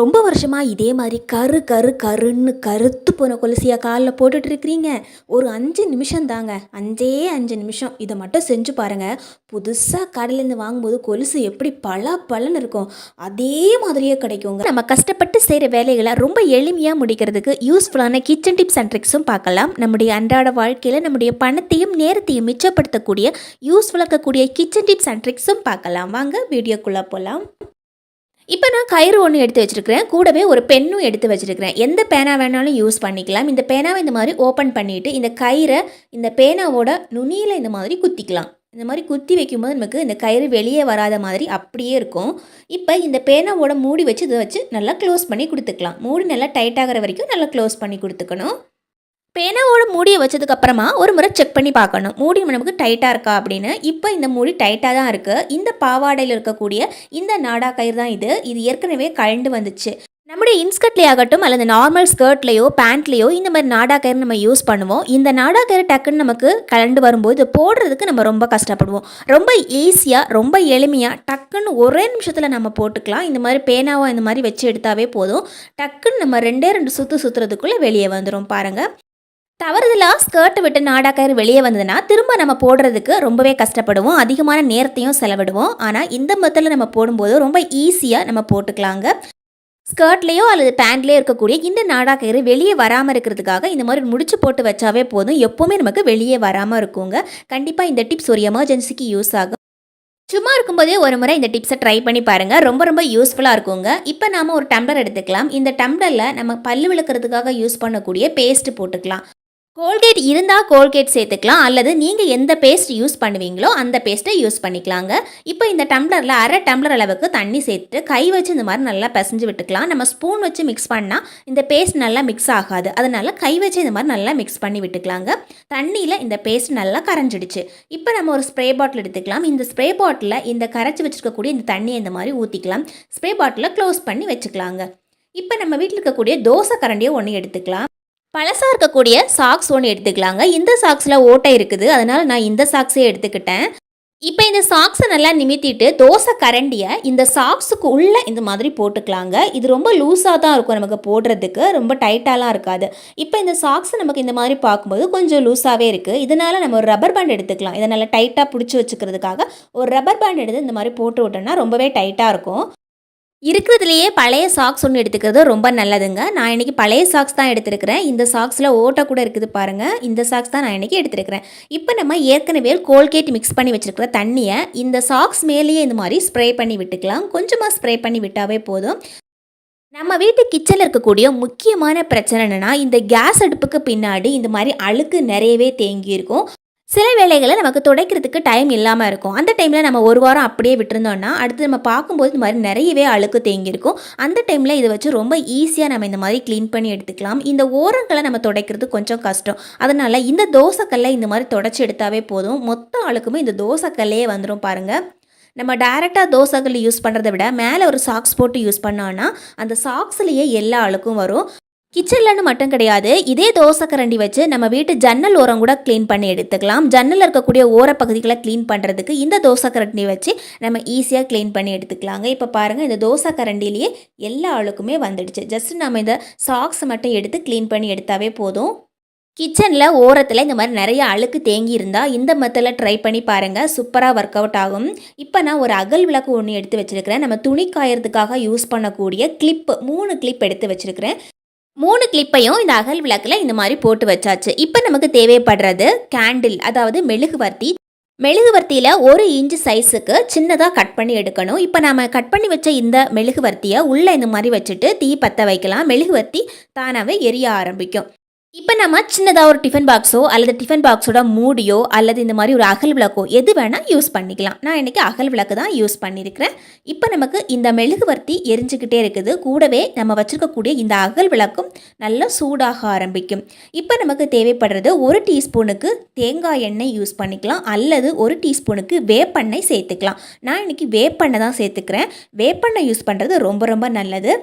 ரொம்ப வருஷமாக இதே மாதிரி கரு கரு கருன்னு கருத்து போன கொலுசியா காலில் போட்டுட்டு இருக்கிறீங்க ஒரு அஞ்சு நிமிஷம் தாங்க. அஞ்சே அஞ்சு நிமிஷம். இதை மட்டும் செஞ்சு பாருங்கள் புதுசாக கடையிலேருந்து வாங்கும்போது கொலுசு எப்படி பல பலன்னு இருக்கும். அதே மாதிரியே கிடைக்குங்க. நம்ம கஷ்டப்பட்டு செய்கிற வேலைகளை ரொம்ப எளிமையாக முடிக்கிறதுக்கு யூஸ்ஃபுல்லான கிச்சன் டிப்ஸ் அண்ட் ட்ரிக்ஸும் பார்க்கலாம். நம்முடைய அன்றாட வாழ்க்கையில் நம்முடைய பணத்தையும் நேரத்தையும் மிச்சப்படுத்தக்கூடிய யூஸ்ஃபுல்லாக இருக்கக்கூடிய கிச்சன் டிப்ஸ் அண்ட் ட்ரிக்ஸும் பார்க்கலாம். வாங்க வீடியோக்குள்ளே போகலாம் இப்போ நான் கயிறு ஒன்று எடுத்து வச்சுருக்கிறேன். கூடவே ஒரு பென்னும் எடுத்து வச்சுருக்கிறேன். எந்த பேனா வேணாலும் யூஸ் பண்ணிக்கலாம். இந்த பேனாவை இந்த மாதிரி ஓப்பன் பண்ணிவிட்டு இந்த கயிறை இந்த பேனாவோட நுனியில் இந்த மாதிரி குத்திக்கலாம். இந்த மாதிரி குத்தி வைக்கும்போது நமக்கு இந்த கயிறு வெளியே வராத மாதிரி அப்படியே இருக்கும். இப்போ இந்த பேனாவோட மூடி வச்சு இதை வச்சு நல்லா க்ளோஸ் பண்ணி கொடுத்துக்கலாம். மூடி நல்லா டைட் ஆகிற வரைக்கும் நல்லா க்ளோஸ் பண்ணி கொடுத்துக்கணும். பேனாவோட மூடியை வச்சதுக்கு அப்புறமா ஒரு முறை செக் பண்ணி பார்க்கணும். மூடி நமக்கு டைட்டாக இருக்கா அப்படின்னு. இப்போ இந்த மூடி டைட்டாக தான் இருக்குது இந்த பாவாடையில் இருக்கக்கூடிய இந்த நாடா கயிறு தான் இது. இது ஏற்கனவே கழண்டு வந்துச்சு. நம்முடைய இன்ஸ்கர்ட்லேயே ஆகட்டும் அல்லது நார்மல் ஸ்கர்ட்லேயோ பேண்ட்லேயோ இந்த மாதிரி நாடா கயிறு நம்ம யூஸ் பண்ணுவோம். இந்த நாடா கயிறு டக்குன்னு நமக்கு கலண்டு வரும்போது போடுறதுக்கு நம்ம ரொம்ப கஷ்டப்படுவோம். ரொம்ப ஈஸியாக ரொம்ப எளிமையாக டக்குன்னு ஒரே நிமிஷத்தில் நம்ம போட்டுக்கலாம். இந்த மாதிரி பேனாவோ இந்த மாதிரி வச்சு எடுத்தாவே போதும். டக்குன்னு நம்ம ரெண்டே ரெண்டு சுற்று சுற்றுறதுக்குள்ளே வெளியே வந்துடும் பாருங்கள் தவறுதலாக ஸ்கர்ட்டை விட்டு நாடாக்கயிறு வெளியே வந்ததுன்னா திரும்ப நம்ம போடுறதுக்கு ரொம்பவே கஷ்டப்படுவோம். அதிகமான நேரத்தையும் செலவிடுவோம். ஆனால் இந்த மெத்தடில் நம்ம போடும்போது ரொம்ப ஈஸியாக நம்ம போட்டுக்கலாங்க. ஸ்கர்ட்லேயோ அல்லது பேண்ட்லேயோ இருக்கக்கூடிய இந்த நாடாக்கயிறு வெளியே வராமல் இருக்கிறதுக்காக இந்த மாதிரி முடிச்சு போட்டு வச்சாவே போதும். எப்போவுமே நமக்கு வெளியே வராமல் இருக்குங்க. கண்டிப்பாக இந்த டிப்ஸ் ஒரு எமர்ஜென்சிக்கு யூஸ் ஆகும். சும்மா இருக்கும்போதே ஒரு முறை இந்த டிப்ஸை ட்ரை பண்ணி பாருங்கள் ரொம்ப ரொம்ப யூஸ்ஃபுல்லாக இருக்குங்க. இப்போ நாம் ஒரு டம்ளர் எடுத்துக்கலாம். இந்த டம்ளரில் நம்ம பல்லு விளக்குறதுக்காக யூஸ் பண்ணக்கூடிய பேஸ்ட்டு போட்டுக்கலாம். கோல்கேட் இருந்தால் கோல்கேட் சேர்த்துக்கலாம். அல்லது நீங்கள் எந்த பேஸ்ட் யூஸ் பண்ணுவீங்களோ அந்த பேஸ்ட்டை யூஸ் பண்ணிக்கலாங்க. இப்போ இந்த டம்ளரில் அரை டம்ளர் அளவுக்கு தண்ணி சேர்த்துட்டு கை வச்சு இந்த மாதிரி நல்லா பிசைஞ்சு விட்டுக்கலாம். நம்ம ஸ்பூன் வச்சு மிக்ஸ் பண்ணால் இந்த பேஸ்ட் நல்லா மிக்ஸ் ஆகாது. அதனால் கை வச்சு இந்த மாதிரி நல்லா மிக்ஸ் பண்ணி விட்டுக்கலாங்க. தண்ணியில் இந்த பேஸ்ட் நல்லா கரைஞ்சிடுச்சு. இப்போ நம்ம ஒரு ஸ்ப்ரே பாட்டில் எடுத்துக்கலாம். இந்த ஸ்ப்ரே பாட்டிலில் இந்த கரைச்சி வச்சுருக்கக்கூடிய இந்த தண்ணியை இந்த மாதிரி ஊற்றிக்கலாம் ஸ்ப்ரே பாட்டிலை க்ளோஸ் பண்ணி வச்சுக்கலாங்க. இப்போ நம்ம வீட்டில் இருக்கக்கூடிய தோசை கரண்டியை ஒன்று எடுத்துக்கலாம். பழசாக இருக்கக்கூடிய சாக்ஸ் ஒன்று எடுத்துக்கலாங்க. இந்த சாக்ஸில் ஓட்டை இருக்குது. அதனால் நான் இந்த சாக்ஸே எடுத்துக்கிட்டேன். இப்போ இந்த சாக்ஸை நல்லா நிமித்திட்டு தோசை கரண்டியை இந்த சாக்ஸுக்கு உள்ளே இந்த மாதிரி போட்டுக்கலாங்க. இது ரொம்ப லூஸாக தான் இருக்கும் நமக்கு போடுறதுக்கு. ரொம்ப டைட்டாலாம் இருக்காது. இப்போ இந்த சாக்ஸை நமக்கு இந்த மாதிரி பார்க்கும்போது கொஞ்சம் லூஸாகவே இருக்குது இதனால் நம்ம ஒரு ரப்பர் பேண்ட் எடுத்துக்கலாம். இதை நல்லா டைட்டாக பிடிச்சி வச்சுக்கிறதுக்காக ஒரு ரப்பர் பேண்ட் எடுத்து இந்த மாதிரி போட்டு விட்டோம்னா ரொம்பவே டைட்டாக இருக்கும். இருக்கிறதுலையே பழைய சாக்ஸ் ஒன்று எடுத்துக்கிறது ரொம்ப நல்லதுங்க. நான் இன்றைக்கி பழைய சாக்ஸ் தான் எடுத்துருக்கிறேன். இந்த சாக்ஸில் ஓட்டை கூட இருக்குது பாருங்கள் இந்த சாக்ஸ் தான் நான் இன்றைக்கி எடுத்துருக்கிறேன். இப்போ நம்ம ஏற்கனவே கோல்கேட் மிக்ஸ் பண்ணி வச்சுருக்கிற தண்ணியை இந்த சாக்ஸ் மேலேயே இந்த மாதிரி ஸ்ப்ரே பண்ணி விட்டுக்கலாம். கொஞ்சமாக ஸ்ப்ரே பண்ணி விட்டாவே போதும். நம்ம வீட்டு கிச்சனில் இருக்கக்கூடிய முக்கியமான பிரச்சனை என்னென்னா இந்த கேஸ் அடுப்புக்கு பின்னாடி இந்த மாதிரி அழுக்கு நிறையவே தேங்கி இருக்கும் சில வேலைகளை நமக்கு துடைக்கிறதுக்கு டைம் இல்லாமல் இருக்கும். அந்த டைமில் நம்ம ஒரு வாரம் அப்படியே விட்டுருந்தோம்னா அடுத்து நம்ம பார்க்கும்போது இந்த மாதிரி நிறையவே அழுக்கு தேங்கியிருக்கும். அந்த டைமில் இதை வச்சு ரொம்ப ஈஸியாக நம்ம இந்த மாதிரி க்ளீன் பண்ணி எடுத்துக்கலாம். இந்த ஓரங்களை நம்ம துடைக்கிறது கொஞ்சம் கஷ்டம். அதனால் இந்த தோசைக்கல்லை இந்த மாதிரி தொடச்சி எடுத்தாவே போதும். மொத்த அழுக்குமே இந்த தோசைக்கல்லையே வந்துடும் பாருங்கள் நம்ம டைரெக்டாக தோசைகள் யூஸ் பண்ணுறதை விட மேலே ஒரு சாக்ஸ் போட்டு யூஸ் பண்ணோன்னா அந்த சாக்ஸ்லேயே எல்லா அழுக்கும் வரும். கிச்சன்லன்னு மட்டும் கிடையாது இதே தோசை கரண்டி வச்சு நம்ம வீட்டு ஜன்னல் ஓரம் கூட க்ளீன் பண்ணி எடுத்துக்கலாம். ஜன்னலில் இருக்கக்கூடிய ஓரப்பகுதிகளை க்ளீன் பண்ணுறதுக்கு இந்த தோசை கரண்டி வச்சு நம்ம ஈஸியாக க்ளீன் பண்ணி எடுத்துக்கலாங்க. இப்போ பாருங்கள் இந்த தோசை கரண்டிலேயே எல்லா அழுக்குமே வந்துடுச்சு. ஜஸ்ட் நம்ம இந்த சாக்ஸ் மட்டும் எடுத்து க்ளீன் பண்ணி எடுத்தாவே போதும். கிச்சனில் ஓரத்தில் இந்த மாதிரி நிறைய அழுக்கு தேங்கி இருந்தால் இந்த மெத்தடில் ட்ரை பண்ணி பாருங்கள் சூப்பராக ஒர்க் அவுட் ஆகும். இப்போ நான் ஒரு அகல் விளக்கு ஒன்று எடுத்து வச்சுருக்கிறேன். நம்ம துணி காயறதுக்காக யூஸ் பண்ணக்கூடிய கிளிப்பு மூணு கிளிப் எடுத்து வச்சுருக்கிறேன். மூணு கிளிப்பையும் இந்த அகல் விளக்கில் இந்த மாதிரி போட்டு வச்சாச்சு. இப்போ நமக்கு தேவைப்படுறது கேண்டில் அதாவது மெழுகுவர்த்தி மெழுகுவர்த்தியில் ஒரு இன்ச்சு சைஸுக்கு சின்னதாக கட் பண்ணி எடுக்கணும். இப்போ நம்ம கட் பண்ணி வச்ச இந்த மெழுகுவர்த்தியை உள்ளே இந்த மாதிரி வச்சுட்டு தீ பற்ற வைக்கலாம். மெழுகுவர்த்தி தானாகவே எரிய ஆரம்பிக்கும். இப்போ நம்ம சின்னதாக ஒரு டிஃபன் பாக்ஸோ அல்லது டிஃபன் பாக்ஸோட மூடியோ அல்லது இந்த மாதிரி ஒரு அகல் விளக்கோ எது வேணால் யூஸ் பண்ணிக்கலாம். நான் இன்றைக்கி அகல் விளக்கு தான் யூஸ் பண்ணியிருக்கிறேன் இப்போ நமக்கு இந்த மெழுகுவர்த்தி எரிஞ்சுக்கிட்டே இருக்குது. கூடவே நம்ம வச்சுருக்கக்கூடிய இந்த அகல் விளக்கும் நல்லா சூடாக ஆரம்பிக்கும். இப்போ நமக்கு தேவைப்படுறது ஒரு டீஸ்பூனுக்கு தேங்காய் எண்ணெய் யூஸ் பண்ணிக்கலாம். அல்லது ஒரு டீஸ்பூனுக்கு வேப்பெண்ணெய் சேர்த்துக்கலாம். நான் இன்றைக்கி வேப்பெண்ணெய் தான் சேர்த்துக்கிறேன். வேப்பெண்ணெய் யூஸ் பண்ணுறது ரொம்ப ரொம்ப நல்லது.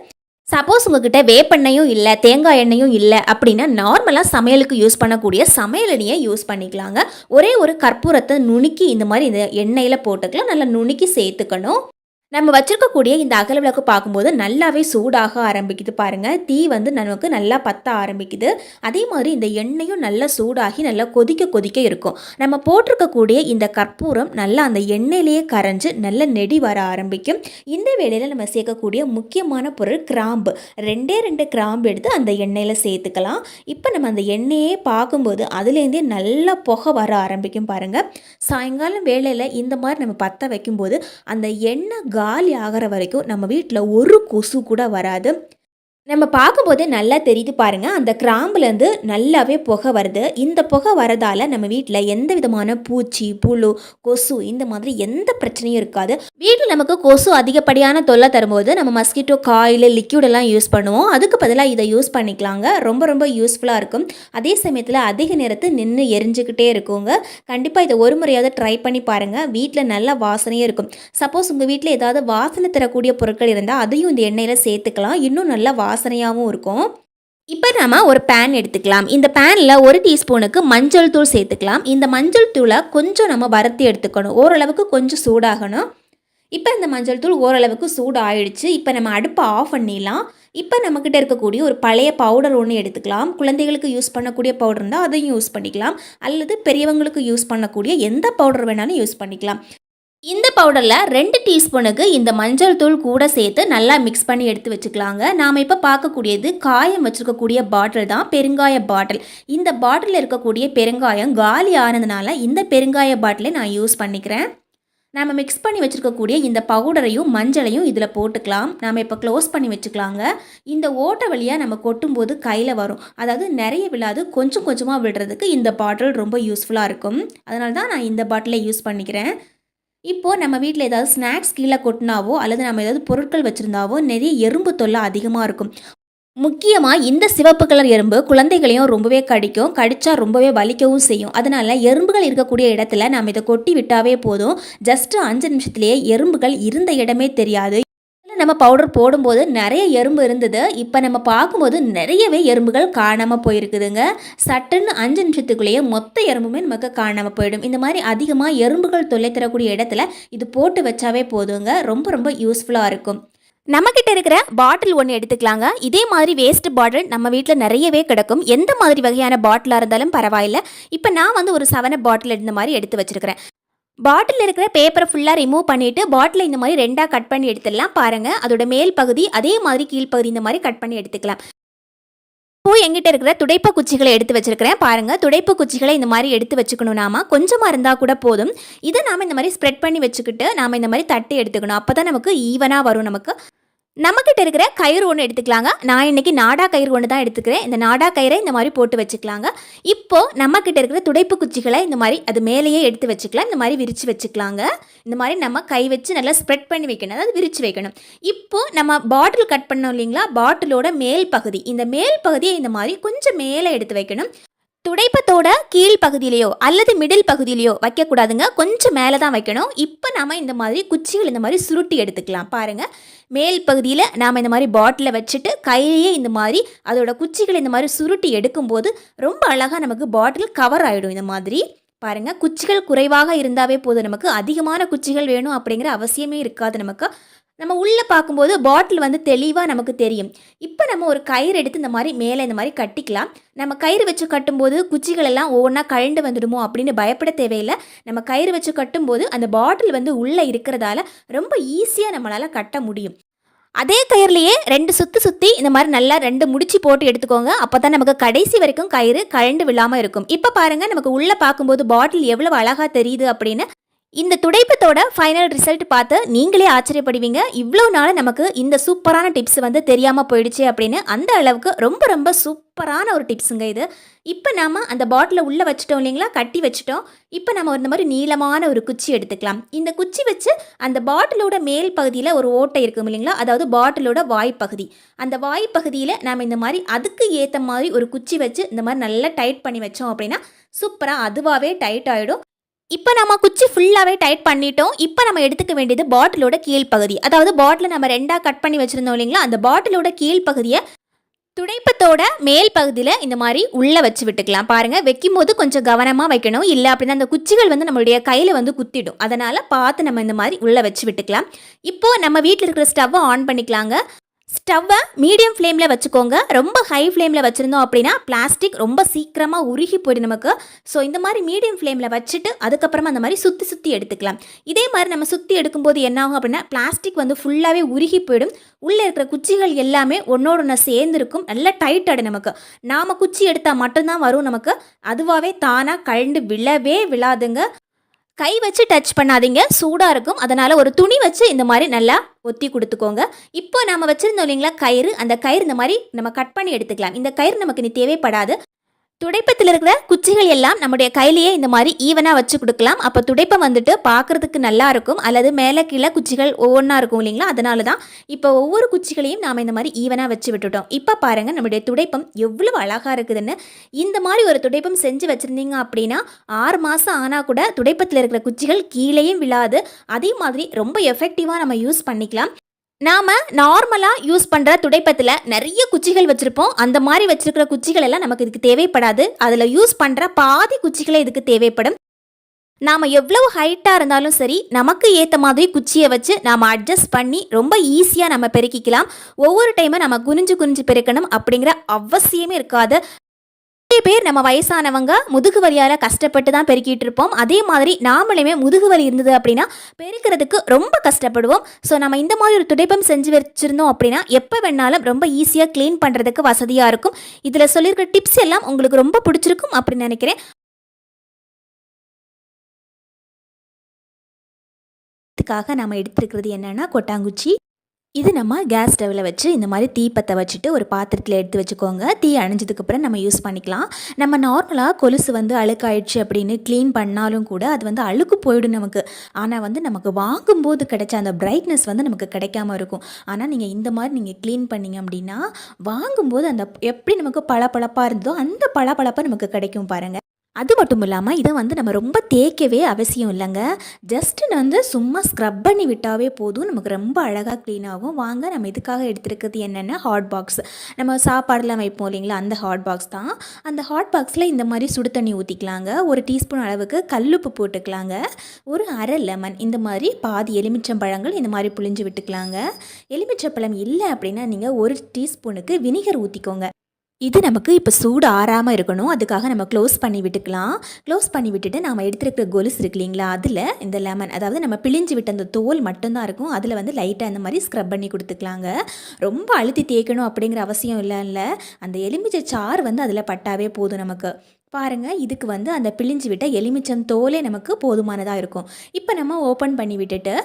சப்போஸ் உங்ககிட்ட வேப்பெண்ணையும் இல்லை தேங்காய் எண்ணெயும் இல்லை அப்படின்னா நார்மலாக சமையலுக்கு யூஸ் பண்ணக்கூடிய சமையல் யூஸ் பண்ணிக்கலாங்க. ஒரே ஒரு கற்பூரத்தை நுணுக்கி இந்த மாதிரி இந்த எண்ணெயில் போட்டுக்கலாம். நல்லா நுணுக்கி சேர்த்துக்கணும். நம்ம வச்சுருக்கக்கூடிய இந்த அகல் விளக்கு பார்க்கும்போது நல்லாவே சூடாக ஆரம்பிக்குது பாருங்கள் தீ வந்து நமக்கு நல்லா பத்த ஆரம்பிக்குது. அதே மாதிரி இந்த எண்ணெயும் நல்லா சூடாகி நல்லா கொதிக்க கொதிக்க இருக்கும். நம்ம போட்டிருக்கக்கூடிய இந்த கற்பூரம் நல்லா அந்த எண்ணெயிலேயே கரைஞ்சு நல்ல நெடி வர ஆரம்பிக்கும். இந்த வேளையில் நம்ம சேர்க்கக்கூடிய முக்கியமான பொருள் கிராம்பு. ரெண்டே ரெண்டு கிராம்பு எடுத்து அந்த எண்ணெயில் சேர்த்துக்கலாம். இப்போ நம்ம அந்த எண்ணெயே பார்க்கும்போது அதுலேருந்தே நல்லா புகை வர ஆரம்பிக்கும் பாருங்கள் சாயங்காலம் வேளையில் இந்த மாதிரி நம்ம பற்ற வைக்கும்போது அந்த எண்ணெய் காலி ஆகிற வரைக்கும் நம்ம வீட்டில் ஒரு கொசு கூட வராது. நம்ம பார்க்கும்போதே நல்லா தெரியுது பாருங்கள் அந்த கிராம்புலேருந்து நல்லாவே புகை வருது. இந்த புகை வரதால் நம்ம வீட்டில் எந்த விதமான பூச்சி புழு கொசு இந்த மாதிரி எந்த பிரச்சனையும் இருக்காது. வீட்டில் நமக்கு கொசு அதிகப்படியான தொல்லை தரும்போது நம்ம மஸ்கிட்டோ காயில் லிக்யூடெல்லாம் யூஸ் பண்ணுவோம். அதுக்கு பதிலாக இதை யூஸ் பண்ணிக்கலாங்க. ரொம்ப ரொம்ப யூஸ்ஃபுல்லாக இருக்கும். அதே சமயத்தில் அதிக நேரத்தை நின்று எரிஞ்சுக்கிட்டே இருக்குங்க. கண்டிப்பாக இதை ஒரு முறையாவது ட்ரை பண்ணி பாருங்கள் வீட்டில் நல்ல வாசனையும் இருக்கும். சப்போஸ் உங்கள் வீட்டில் ஏதாவது வாசனை தரக்கூடிய பொருட்கள் இருந்தால் அதையும் இந்த எண்ணெயில் சேர்த்துக்கலாம். இன்னும் நல்லா வாசனை வாசனையாகவும் இருக்கும். இப்போ நம்ம ஒரு பேன் எடுத்துக்கலாம். இந்த பேனில் ஒரு டீஸ்பூனுக்கு மஞ்சள் தூள் சேர்த்துக்கலாம். இந்த மஞ்சள் தூளை கொஞ்சம் நம்ம வறுத்து எடுத்துக்கணும். ஓரளவுக்கு கொஞ்சம் சூடாகணும். இப்போ இந்த மஞ்சள் தூள் ஓரளவுக்கு சூடு ஆயிடுச்சு இப்போ நம்ம அடுப்பை ஆஃப் பண்ணிடலாம். இப்போ நம்மக்கிட்ட இருக்கக்கூடிய ஒரு பழைய பவுடர் ஒன்று எடுத்துக்கலாம். குழந்தைகளுக்கு யூஸ் பண்ணக்கூடிய பவுடர் இருந்தால் அதையும் யூஸ் பண்ணிக்கலாம். அல்லது பெரியவங்களுக்கு யூஸ் பண்ணக்கூடிய எந்த பவுடர் வேணாலும் யூஸ் பண்ணிக்கலாம். இந்த பவுடரில் ரெண்டு டீஸ்பூனுக்கு இந்த மஞ்சள் தூள் கூட சேர்த்து நல்லா மிக்ஸ் பண்ணி எடுத்து வச்சுக்கலாங்க. நாம் இப்போ பார்க்கக்கூடியது காயம் வச்சுருக்கக்கூடிய பாட்டில் தான் பெருங்காய பாட்டில் இந்த பாட்டிலில் இருக்கக்கூடிய பெருங்காயம் காலி ஆனதுனால இந்த பெருங்காய பாட்டிலை நான் யூஸ் பண்ணிக்கிறேன். நாம் மிக்ஸ் பண்ணி வச்சுருக்கக்கூடிய இந்த பவுடரையும் மஞ்சளையும் இதில் போட்டுக்கலாம். நாம் இப்போ க்ளோஸ் பண்ணி வச்சுக்கலாங்க. இந்த ஓட்டை வழியாக நம்ம கொட்டும்போது கையில் வரும். அதாவது நிறைய விழாது கொஞ்சம் கொஞ்சமாக விடுறதுக்கு இந்த பாட்டில் ரொம்ப யூஸ்ஃபுல்லாக இருக்கும். அதனால தான் நான் இந்த பாட்டிலை யூஸ் பண்ணிக்கிறேன். இப்போது நம்ம வீட்டில் ஏதாவது ஸ்நாக்ஸ் கீழே கொட்டினாவோ அல்லது நம்ம ஏதாவது பொருட்கள் வச்சுருந்தாவோ நிறைய எறும்பு தொல்லை அதிகமாக இருக்கும். முக்கியமாக இந்த சிவப்பு கலர் எறும்பு குழந்தைகளையும் ரொம்பவே கடிக்கும் கடிச்சா ரொம்பவே வலிக்கவும் செய்யும். அதனால் எறும்புகள் இருக்கக்கூடிய இடத்துல நம்ம இதை கொட்டி விட்டாவே போதும். ஜஸ்ட்டு அஞ்சு நிமிஷத்துலேயே எறும்புகள் இருந்த இடமே தெரியாது. நம்ம பவுடர் போடும்போது நிறைய எறும்பு இருந்தது. இப்போ நம்ம பார்க்கும்போது நிறையவே எறும்புகள் காணாமல் போயிருக்குதுங்க. சட்டுன்னு அஞ்சு நிமிஷத்துக்குள்ளேயே மொத்த எறும்புமே நமக்கு காணாமல் போயிடும். இந்த மாதிரி அதிகமாக எறும்புகள் தொல்லை தரக்கூடிய இடத்துல இது போட்டு வச்சாவே போதுங்க. ரொம்ப ரொம்ப யூஸ்ஃபுல்லாக இருக்கும். நம்மக்கிட்ட இருக்கிற பாட்டில் ஒன்று எடுத்துக்கலாங்க. இதே மாதிரி வேஸ்ட் பாட்டில் நம்ம வீட்டில் நிறையவே கிடக்கும். எந்த மாதிரி வகையான பாட்டிலாக இருந்தாலும் பரவாயில்ல. இப்போ நான் வந்து ஒரு செவன பாட்டில் இந்த மாதிரி எடுத்து வச்சுருக்கிறேன். பாட்டில் இருக்கிற பேப்பரை ஃபுல்லாக ரிமூவ் பண்ணிவிட்டு பாட்டிலை இந்த மாதிரி ரெண்டாக கட் பண்ணி எடுத்துடலாம். பாருங்கள் அதோட மேல் பகுதி அதே மாதிரி கீழ்ப்பகுதி இந்த மாதிரி கட் பண்ணி எடுத்துக்கலாம். இப்போ எங்கிட்ட இருக்கிற துடைப்ப குச்சிகளை எடுத்து வச்சிருக்கிறேன். பாருங்க துடைப்பு குச்சிகளை இந்த மாதிரி எடுத்து வச்சுக்கணும் நாம கொஞ்சமாக இருந்தால் கூட போதும். இதை நாம இந்த மாதிரி ஸ்ப்ரெட் பண்ணி வச்சுக்கிட்டு நாம இந்த மாதிரி தட்டி எடுத்துக்கணும். அப்போ தான் நமக்கு ஈவனாக வரும் நமக்கு. நம்மக்கிட்ட இருக்கிற கயிறு ஒன்று எடுத்துக்கலாங்க. நான் இன்னைக்கு நாடா கயிறு ஒன்று தான் எடுத்துக்கிறேன். இந்த நாடா கயிறை இந்த மாதிரி போட்டு வச்சுக்கலாங்க. இப்போ நம்மக்கிட்ட இருக்கிற துடைப்பு குச்சிகளை இந்த மாதிரி அது மேலேயே எடுத்து வச்சுக்கலாம். இந்த மாதிரி விரித்து வச்சுக்கலாங்க. இந்த மாதிரி நம்ம கை வச்சு நல்லா ஸ்ப்ரெட் பண்ணி வைக்கணும். அதாவது விரித்து வைக்கணும். இப்போ நம்ம பாட்டில் கட் பண்ணோம் இல்லைங்களா? பாட்டிலோட மேல் பகுதி. இந்த மேல் பகுதியை இந்த மாதிரி கொஞ்சம் மேலே எடுத்து வைக்கணும். துடைப்பத்தோட கீழ் பகுதியிலையோ அல்லது மிடில் பகுதியிலையோ வைக்கக்கூடாதுங்க. கொஞ்சம் மேலே தான் வைக்கணும். இப்போ நாம் இந்த மாதிரி குச்சிகள் இந்த மாதிரி சுருட்டி எடுத்துக்கலாம். பாருங்கள் மேல் பகுதியில் நாம் இந்த மாதிரி பாட்டிலை வச்சுட்டு கையிலேயே இந்த மாதிரி அதோட குச்சிகளை இந்த மாதிரி சுருட்டி எடுக்கும்போது ரொம்ப அழகாக நமக்கு பாட்டில் கவர் ஆகிடும் இந்த மாதிரி. பாருங்கள் குச்சிகள் குறைவாக இருந்தாவே போதும். நமக்கு அதிகமான குச்சிகள் வேணும் அப்படிங்கிற அவசியமே இருக்காது நமக்கு. நம்ம உள்ளே பார்க்கும்போது பாட்டில் வந்து தெளிவாக நமக்கு தெரியும். இப்போ நம்ம ஒரு கயிறு எடுத்து இந்த மாதிரி மேலே இந்த மாதிரி கட்டிக்கலாம். நம்ம கயிறு வச்சு கட்டும்போது குச்சிகள் எல்லாம் ஒவ்வொன்றா கழண்டு வந்துடுமோ அப்படின்னு பயப்பட தேவையில்லை. நம்ம கயிறு வச்சு கட்டும்போது அந்த பாட்டில் வந்து உள்ளே இருக்கிறதால ரொம்ப ஈஸியாக நம்மளால் கட்ட முடியும். அதே கயிறுலையே ரெண்டு சுற்றி சுற்றி இந்த மாதிரி நல்லா ரெண்டு முடிச்சு போட்டு எடுத்துக்கோங்க. அப்போ தான் நமக்கு கடைசி வரைக்கும் கயிறு கழண்டு விழாமல் இருக்கும். இப்போ பாருங்கள் நமக்கு உள்ளே பார்க்கும்போது பாட்டில் எவ்வளவு அழகாக தெரியுது அப்படின்னு. இந்த துடைப்பத்தோட ஃபைனல் ரிசல்ட் பார்த்து நீங்களே ஆச்சரியப்படுவீங்க. இவ்வளோ நாள் நமக்கு இந்த சூப்பரான டிப்ஸ் வந்து தெரியாமல் போயிடுச்சு அப்படின்னு அந்த அளவுக்கு ரொம்ப ரொம்ப சூப்பரான ஒரு டிப்ஸுங்க இது. இப்போ நாம் அந்த பாட்டிலை உள்ளே வச்சுட்டோம் இல்லைங்களா? கட்டி வச்சுட்டோம். இப்போ நம்ம இந்த மாதிரி நீளமான ஒரு குச்சி எடுத்துக்கலாம். இந்த குச்சி வச்சு அந்த பாட்டிலோட மேல் பகுதியில் ஒரு ஓட்டை இருக்கும் இல்லைங்களா? அதாவது பாட்டிலோட வாய்ப்பகுதி அந்த வாய்ப்பகுதியில் நாம் இந்த மாதிரி அதுக்கு ஏற்ற மாதிரி ஒரு குச்சி வச்சு இந்த மாதிரி நல்லா டைட் பண்ணி வச்சோம் அப்படின்னா சூப்பராக அதுவாகவே டைட் ஆகிடும் இப்போ நம்ம குச்சி ஃபுல்லாகவே டைட் பண்ணிட்டோம். இப்போ நம்ம எடுத்துக்க வேண்டியது பாட்டிலோட கீழ்ப்பகுதி அதாவது பாட்டிலை நம்ம ரெண்டாக கட் பண்ணி வச்சுருந்தோம் இல்லைங்களா? அந்த பாட்டிலோட கீழ்ப்பகுதியை துடைப்பத்தோட மேல் பகுதியில் இந்த மாதிரி உள்ளே வச்சு விட்டுக்கலாம். பாருங்கள் வைக்கும் போது கொஞ்சம் கவனமாக வைக்கணும். இல்லை அப்படின்னா அந்த குச்சிகள் வந்து நம்மளுடைய கையில் வந்து குத்திடும். அதனால் பார்த்து நம்ம இந்த மாதிரி உள்ளே வச்சு விட்டுக்கலாம். இப்போது நம்ம வீட்டில் இருக்கிற ஸ்டவ்வை ஆன் பண்ணிக்கலாங்க. ஸ்டவ்வை மீடியம் ஃப்ளேமில் வச்சுக்கோங்க. ரொம்ப ஹை ஃப்ளேமில் வச்சுருந்தோம் அப்படின்னா பிளாஸ்டிக் ரொம்ப சீக்கிரமாக உருகி போயிடும் நமக்கு. ஸோ இந்த மாதிரி மீடியம் ஃப்ளேமில் வச்சுட்டு அதுக்கப்புறமா அந்த மாதிரி சுற்றி சுற்றி எடுத்துக்கலாம். இதே மாதிரி நம்ம சுற்றி எடுக்கும்போது என்னாகும் அப்படின்னா பிளாஸ்டிக் வந்து ஃபுல்லாகவே உருகி போயிடும். உள்ளே இருக்கிற குச்சிகள் எல்லாமே ஒன்றோட ஒன்று சேர்ந்துருக்கும். நல்லா டைட் ஆடு நமக்கு. நாம் குச்சி எடுத்தால் மட்டும்தான் வரும் நமக்கு. அதுவாகவே தானாக கழண்டு விழவே விழாதுங்க. கை வச்சு டச் பண்ணாதீங்க. சூடாக இருக்கும். அதனால் ஒரு துணி வச்சு இந்த மாதிரி நல்லா ஒத்தி கொடுத்துக்கோங்க. இப்போ நம்ம வச்சுருந்தோம் இல்லைங்களா கயிறு. அந்த கயிறு இந்த மாதிரி நம்ம கட் பண்ணி எடுத்துக்கலாம். இந்த கயிறு நமக்கு இனி தேவைப்படாது. துடைப்பத்தில் இருக்கிற குச்சிகள் எல்லாம் நம்முடைய கையிலேயே இந்த மாதிரி ஈவனாக வச்சு கொடுக்கலாம். அப்போ துடைப்பம் வந்துட்டு பார்க்குறதுக்கு நல்லா இருக்கும். அல்லது மேலே கீழே குச்சிகள் ஒவ்வொன்றா இருக்கும் இல்லைங்களா? அதனால தான் இப்போ ஒவ்வொரு குச்சிகளையும் நாம் இந்த மாதிரி ஈவனாக வச்சு விட்டுட்டோம். இப்போ பாருங்கள் நம்முடைய துடைப்பம் எவ்வளவு அழகாக இருக்குதுன்னு. இந்த மாதிரி ஒரு துடைப்பம் செஞ்சு வச்சுருந்தீங்க அப்படின்னா ஆறு மாதம் ஆனால் கூட துடைப்பத்தில் இருக்கிற குச்சிகள் கீழேயும் விழாது. அதே மாதிரி ரொம்ப எஃபெக்டிவாக நம்ம யூஸ் பண்ணிக்கலாம். நாம் நார்மலாக யூஸ் பண்ணுற துடைப்பத்தில் நிறைய குச்சிகள் வச்சுருப்போம். அந்த மாதிரி வச்சுருக்கிற குச்சிகள் எல்லாம் நமக்கு இதுக்கு தேவைப்படாது. அதில் யூஸ் பண்ணுற பாதி குச்சிகளே இதுக்கு தேவைப்படும். நாம் எவ்வளவு ஹைட்டாக இருந்தாலும் சரி நமக்கு ஏற்ற மாதிரி குச்சியை வச்சு நாம் அட்ஜஸ்ட் பண்ணி ரொம்ப ஈஸியாக நம்ம பெருக்கிக்கலாம். ஒவ்வொரு டைமும் நம்ம குனிஞ்சு குனிஞ்சு பெருக்கணும் அப்படிங்கிற அவசியமே இருக்காது. நிறைய பேர் நம்ம வயசானவங்க முதுகு வலியால் கஷ்டப்பட்டு தான் பெருக்கிட்டு இருப்போம். அதே மாதிரி நாமளுமே முதுகு வலி இருந்தது அப்படின்னா பெருக்கிறதுக்கு ரொம்ப கஷ்டப்படுவோம். ஸோ நம்ம இந்த மாதிரி ஒரு துடைப்பம் செஞ்சு வச்சுருந்தோம் அப்படின்னா எப்போ வேணாலும் ரொம்ப ஈஸியாக க்ளீன் பண்ணுறதுக்கு வசதியாக இருக்கும். இதில் சொல்லியிருக்கிற டிப்ஸ் எல்லாம் உங்களுக்கு ரொம்ப பிடிச்சிருக்கும் அப்படின்னு நினைக்கிறேன். இதுக்காக நம்ம எடுத்துருக்கிறது என்னென்னா கொட்டாங்குச்சி. இது நம்ம கேஸ் ஸ்டவ்வில் வச்சு இந்த மாதிரி தீப்பத்தை வச்சுட்டு ஒரு பாத்திரத்தில் எடுத்து வச்சுக்கோங்க. தீ அணைஞ்சதுக்கப்புறம் நம்ம யூஸ் பண்ணிக்கலாம். நம்ம நார்மலாக கொலுசு வந்து அழுக்காயிடுச்சு அப்படின்னு க்ளீன் பண்ணாலும் கூட அது வந்து அழுக்கு போயிடும் நமக்கு. ஆனால் வந்து நமக்கு வாங்கும்போது கிடைச்ச அந்த பிரைட்னஸ் வந்து நமக்கு கிடைக்காம இருக்கும். ஆனால் நீங்கள் இந்த மாதிரி நீங்கள் க்ளீன் பண்ணீங்க அப்படின்னா வாங்கும்போது அந்த எப்படி நமக்கு பளபளப்பாக இருந்ததோ அந்த பளபளப்பாக நமக்கு கிடைக்கும் பாருங்கள் அது மட்டும் இல்லாமல் இதை வந்து நம்ம ரொம்ப தேய்க்கவே அவசியம் இல்லைங்க. ஜஸ்ட் வந்து சும்மா ஸ்க்ரப் பண்ணி விட்டாவே போதும். நமக்கு ரொம்ப அழகாக க்ளீன் ஆகும். வாங்க நம்ம இதுக்காக எடுத்துருக்கிறது என்னென்னா? ஹாட் பாக்ஸ் நம்ம சாப்பாடுலாம் வைப்போம் இல்லைங்களா? அந்த ஹாட் பாக்ஸ் தான். அந்த ஹாட் பாக்ஸில் இந்த மாதிரி சுடு தண்ணி ஊற்றிக்கலாங்க ஒரு டீஸ்பூன் அளவுக்கு கல்லுப்பு போட்டுக்கலாங்க. ஒரு அரை லெமன் இந்த மாதிரி பாதி எலுமிச்சம்பழங்கள் இந்த மாதிரி புளிஞ்சு விட்டுக்கலாங்க. எலுமிச்சப்பழம் இல்லை அப்படின்னா நீங்கள் ஒரு டீஸ்பூனுக்கு வினிகர் ஊற்றிக்கோங்க இது நமக்கு இப்போ சூடு ஆறாமல் இருக்கணும். அதுக்காக நம்ம க்ளோஸ் பண்ணி விட்டுக்கலாம். க்ளோஸ் பண்ணி விட்டுட்டு நம்ம எடுத்துருக்கிற கொலுஸ் இருக்கு இல்லைங்களா? அதில் இந்த லெமன் அதாவது நம்ம பிழிஞ்சு விட்ட அந்த தோல் மட்டும்தான் இருக்கும். அதில் வந்து லைட்டாக அந்த மாதிரி ஸ்க்ரப் பண்ணி கொடுத்துக்கலாங்க. ரொம்ப அழுத்தி தேய்க்கணும் அப்படிங்கிற அவசியம் இல்லை இல்லை அந்த எலுமிச்சை சாறு வந்து அதில் பட்டாவே போதும் நமக்கு. பாருங்கள் இதுக்கு வந்து அந்த பிழிஞ்சு விட்ட எலுமிச்சம் தோலே நமக்கு போதுமானதாக இருக்கும். இப்போ நம்ம ஓப்பன் பண்ணி விட்டுட்டு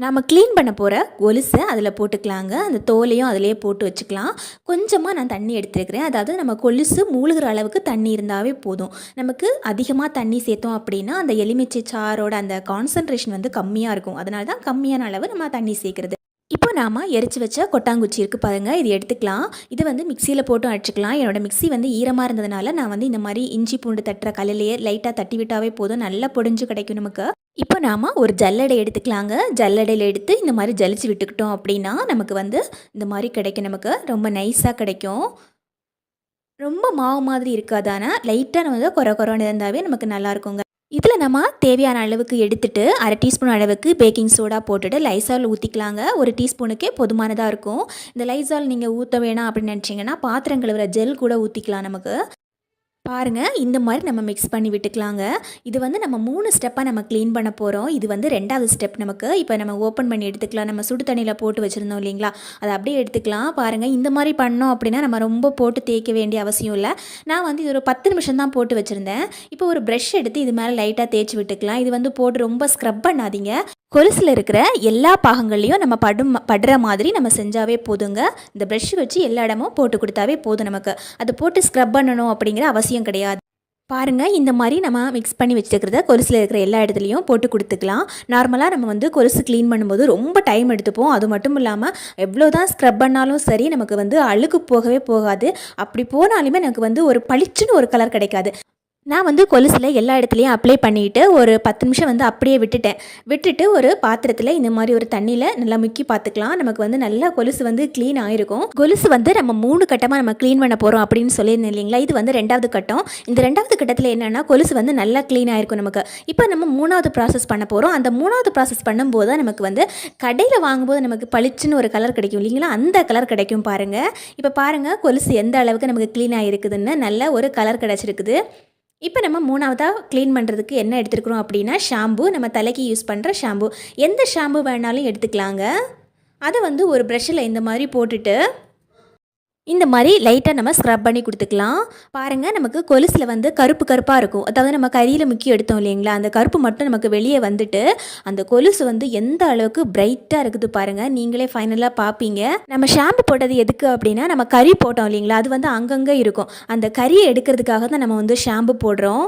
நாம் க்ளீன் பண்ண போகிற கொலுசை அதில் போட்டுக்கலாங்க. அந்த தோலையும் அதிலே போட்டு வச்சுக்கலாம். கொஞ்சமாக நான் தண்ணி எடுத்துருக்கிறேன். அதாவது நம்ம கொலுசு மூழ்கிற அளவுக்கு தண்ணி இருந்தாவே போதும். நமக்கு அதிகமாக தண்ணி சேர்த்தோம் அப்படின்னா அந்த எலுமிச்சை சாரோட அந்த கான்சன்ட்ரேஷன் வந்து கம்மியாக இருக்கும். அதனால தான் கம்மியான அளவு நம்ம தண்ணி சேர்க்குறது. இப்போ நாம் எரிச்சு வச்ச கொட்டாங்குச்சி இருக்குது பாருங்கள் இது எடுத்துக்கலாம். இது வந்து மிக்சியில் போட்டும் அடிச்சுக்கலாம். என்னோடய மிக்ஸி வந்து ஈரமாக இருந்ததுனால நான் வந்து இந்த மாதிரி இஞ்சி பூண்டு தட்டுற கல்லையே லைட்டாக தட்டி விட்டாவே போதும். நல்லா பொடிஞ்சு கிடைக்கும் நமக்கு. இப்போ நாம் ஒரு ஜல்லடை எடுத்துக்கலாங்க. ஜல்லடையில் எடுத்து இந்த மாதிரி ஜலிச்சு விட்டுக்கிட்டோம் அப்படின்னா நமக்கு வந்து இந்த மாதிரி கிடைக்கும். நமக்கு ரொம்ப நைஸாக கிடைக்கும். ரொம்ப மாவு மாதிரி இருக்காதானா லைட்டாக நம்ம வந்து குறை குறைன்னு இருந்தாவே நமக்கு நல்லா இருக்குங்க. இதில் நம்ம தேவையான அளவுக்கு எடுத்துட்டு அரை டீஸ்பூன் அளவுக்கு பேக்கிங் சோடா போட்டுட்டு லைசால் ஊற்றிக்கலாங்க ஒரு டீஸ்பூனுக்கே போதுமானதாக இருக்கும். இந்த லைசால் நீங்கள் ஊற்ற வேணாம் அப்படின்னு நினச்சிங்கன்னா பாத்திரம் கழுவுற ஜெல் கூட ஊற்றிக்கலாம் நமக்கு. பாருங்கள் இந்த மாதிரி நம்ம மிக்ஸ் பண்ணி விட்டுக்கலாங்க. இது வந்து நம்ம மூணு ஸ்டெப்பாக நம்ம க்ளீன் பண்ண போகிறோம் இது வந்து ரெண்டாவது ஸ்டெப் நமக்கு. இப்போ நம்ம ஓப்பன் பண்ணி எடுத்துக்கலாம். நம்ம சுடு தண்ணியில் போட்டு வச்சுருந்தோம் இல்லைங்களா? அதை அப்படியே எடுத்துக்கலாம். பாருங்கள் இந்த மாதிரி பண்ணோம் அப்படின்னா நம்ம ரொம்ப போட்டு தேய்க்க வேண்டிய அவசியம் இல்லை. நான் வந்து இது ஒரு பத்து நிமிஷம் தான் போட்டு வச்சுருந்தேன். இப்போ ஒரு ப்ரெஷ் எடுத்து இது மேலே லைட்டாக தேய்ச்சி விட்டுக்கலாம். இது வந்து போட்டு ரொம்ப ஸ்க்ரப் பண்ணாதீங்க. கொலுசில் இருக்கிற எல்லா பாகங்கள்லையும் நம்ம படும் படுற மாதிரி நம்ம செஞ்சாவே போதுங்க. இந்த ப்ரஷ் வச்சு எல்லா இடமும் போட்டு கொடுத்தாவே போதும் நமக்கு. அதை போட்டு ஸ்க்ரப் பண்ணணும் அப்படிங்கிற அவசியம் கிடையாது. பாருங்கள் இந்த மாதிரி நம்ம மிக்ஸ் பண்ணி வச்சுருக்கிறத கொலுசில் இருக்கிற எல்லா இடத்துலையும் போட்டு கொடுத்துக்கலாம். நார்மலாக நம்ம வந்து கொலுசு க்ளீன் பண்ணும்போது ரொம்ப டைம் எடுத்துப்போம். அது மட்டும் இல்லாமல் எவ்வளோ தான் ஸ்க்ரப் பண்ணாலும் சரி நமக்கு வந்து அழுக்கு போகவே போகாது. அப்படி போனாலுமே எனக்கு வந்து ஒரு பளிச்சுன்னு ஒரு கலர் கிடைக்காது. நான் வந்து கொலுசில் எல்லா இடத்துலையும் அப்ளை பண்ணிவிட்டு ஒரு பத்து நிமிஷம் வந்து அப்படியே விட்டுட்டேன். விட்டுட்டு ஒரு பாத்திரத்தில் இந்த மாதிரி ஒரு தண்ணியில் நல்லா முக்கி பார்த்துக்கலாம் நமக்கு வந்து நல்லா கொலுசு வந்து க்ளீன் ஆகிருக்கும் கொலுசு வந்து நம்ம மூணு கட்டமாக நம்ம க்ளீன் பண்ண போகிறோம் அப்படின்னு சொல்லியிருந்தேன் இல்லைங்களா? இது வந்து ரெண்டாவது கட்டம். இந்த ரெண்டாவது கட்டத்தில் என்னென்னா கொலுசு வந்து நல்லா க்ளீன் ஆகிருக்கும் நமக்கு. இப்போ நம்ம மூணாவது ப்ராசஸ் பண்ண போகிறோம் அந்த மூணாவது ப்ராசஸ் பண்ணும்போது தான் நமக்கு வந்து கடையில் வாங்கும்போது நமக்கு பளிச்சுன்னு ஒரு கலர் கிடைக்கும் இல்லைங்களா? அந்த கலர் கிடைக்கும் பாருங்கள் இப்போ பாருங்கள் கொலுசு எந்த அளவுக்கு நமக்கு க்ளீன் ஆகிருக்குதுன்னு நல்ல ஒரு கலர் கிடச்சிருக்குது. இப்போ நம்ம மூணாவதாக க்ளீன் பண்ணுறதுக்கு என்ன எடுத்துருக்குறோம் அப்படின்னா ஷாம்பு நம்ம தலைக்கு யூஸ் பண்ணுற ஷாம்பு எந்த ஷாம்பு வேணாலும் எடுத்துக்கலாங்க. அதை வந்து ஒரு ப்ரெஷ்ஷில் இந்த மாதிரி போட்டுட்டு இந்த மாதிரி லைட்டாக நம்ம ஸ்க்ரப் பண்ணி கொடுத்துக்கலாம். பாருங்கள் நமக்கு கொலுசில் வந்து கருப்பு கருப்பாக இருக்கும். அதாவது நம்ம கறியில் முக்கி எடுத்தோம் இல்லைங்களா? அந்த கருப்பு மட்டும் நமக்கு வெளியே வந்துட்டு அந்த கொலுசு வந்து எந்த அளவுக்கு பிரைட்டாக இருக்குது பாருங்கள் நீங்களே ஃபைனலாக பார்ப்பீங்க நம்ம ஷாம்பு போட்டது எதுக்கு அப்படின்னா நம்ம கறி போட்டோம் இல்லைங்களா? அது வந்து அங்கங்கே இருக்கும். அந்த கறியை எடுக்கிறதுக்காக தான் நம்ம வந்து ஷாம்பு போடுறோம்.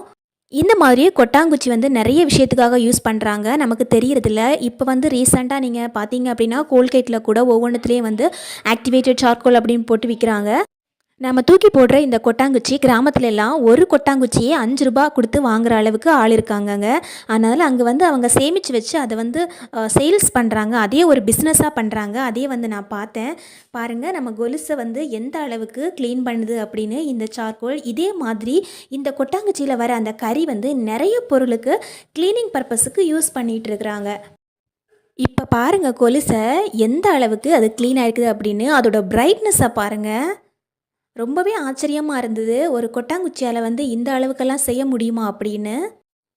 இந்த மாதிரியே கொட்டாங்குச்சி வந்து நிறைய விஷயத்துக்காக யூஸ் பண்ணுறாங்க நமக்கு தெரியறதில்ல. இப்போ வந்து ரீசெண்டாக நீங்கள் பார்த்தீங்க அப்படின்னா கோல்கேட்டில் கூட ஒவ்வொன்றுத்துலேயும் வந்து ஆக்டிவேட்டட் சார்கோல் அப்படின்னு போட்டு விற்கிறாங்க நம்ம தூக்கி போடுற இந்த கொட்டாங்குச்சி கிராமத்துல எல்லாம் ஒரு கொட்டாங்குச்சியே அஞ்சு ரூபா கொடுத்து வாங்குற அளவுக்கு ஆள் இருக்காங்கங்க. அதனால் அங்கே வந்து அவங்க சேமித்து வச்சு அதை வந்து சேல்ஸ் பண்ணுறாங்க அதே ஒரு பிஸ்னஸாக பண்ணுறாங்க அதே வந்து நான் பார்த்தேன். பாருங்கள் நம்ம கொலுசை வந்து எந்த அளவுக்கு க்ளீன் பண்ணுது அப்படின்னு இந்த சார்கோல். இதே மாதிரி இந்த கொட்டாங்குச்சியில் வர அந்த கறி வந்து நிறைய பொருளுக்கு க்ளீனிங் பர்பஸுக்கு யூஸ் பண்ணிகிட்டு இருக்கிறாங்க. இப்போ பாருங்கள் கொலுசை எந்த அளவுக்கு அது க்ளீனாக இருக்குது அப்படின்னு அதோட பிரைட்னஸை பாருங்கள் ரொம்பவே ஆச்சரியமாக இருந்தது. ஒரு கொட்டாங்குச்சியால் வந்து இந்த அளவுக்கெல்லாம் செய்ய முடியுமா அப்படின்னு.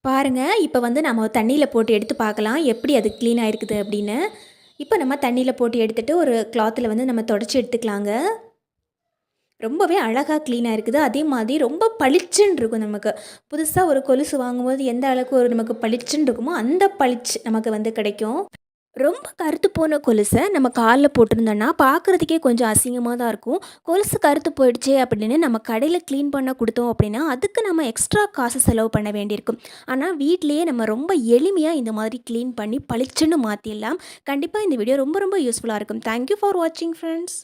பாருங்கள் இப்போ வந்து நம்ம தண்ணியில் போட்டு எடுத்து பார்க்கலாம். எப்படி அது க்ளீன் ஆகிருக்குது அப்படின்னு. இப்போ நம்ம தண்ணியில் போட்டு எடுத்துகிட்டு ஒரு கிளாத்தில் வந்து நம்ம தொடச்சி எடுத்துக்கலாங்க. ரொம்பவே அழகாக க்ளீனாக இருக்குது அதே மாதிரி ரொம்ப பளிச்சுன்னு இருக்கும் நமக்கு. புதுசாக ஒரு கொலுசு வாங்கும்போது எந்த அளவுக்கு ஒரு நமக்கு பளிச்சுன்னு இருக்குமோ அந்த பளிச்சு நமக்கு வந்து கிடைக்கும். ரொம்ப கருத்து போன கொலுசை நம்ம காலில் போட்டிருந்தோன்னா பார்க்குறதுக்கே கொஞ்சம் அசிங்கமாக தான் இருக்கும். கொலுசு கருத்து போயிடுச்சே அப்படின்னு நம்ம கடையில் க்ளீன் பண்ண கொடுத்தோம் அப்படின்னா அதுக்கு நம்ம எக்ஸ்ட்ரா காசு செலவு பண்ண வேண்டியிருக்கும். ஆனால் வீட்லேயே நம்ம ரொம்ப எளிமையாக இந்த மாதிரி க்ளீன் பண்ணி பளிச்சுன்னு மாற்றிடலாம் கண்டிப்பாக இந்த வீடியோ ரொம்ப ரொம்ப யூஸ்ஃபுல்லாக இருக்கும். தேங்க்யூ ஃபார் வாட்சிங் ஃப்ரெண்ட்ஸ்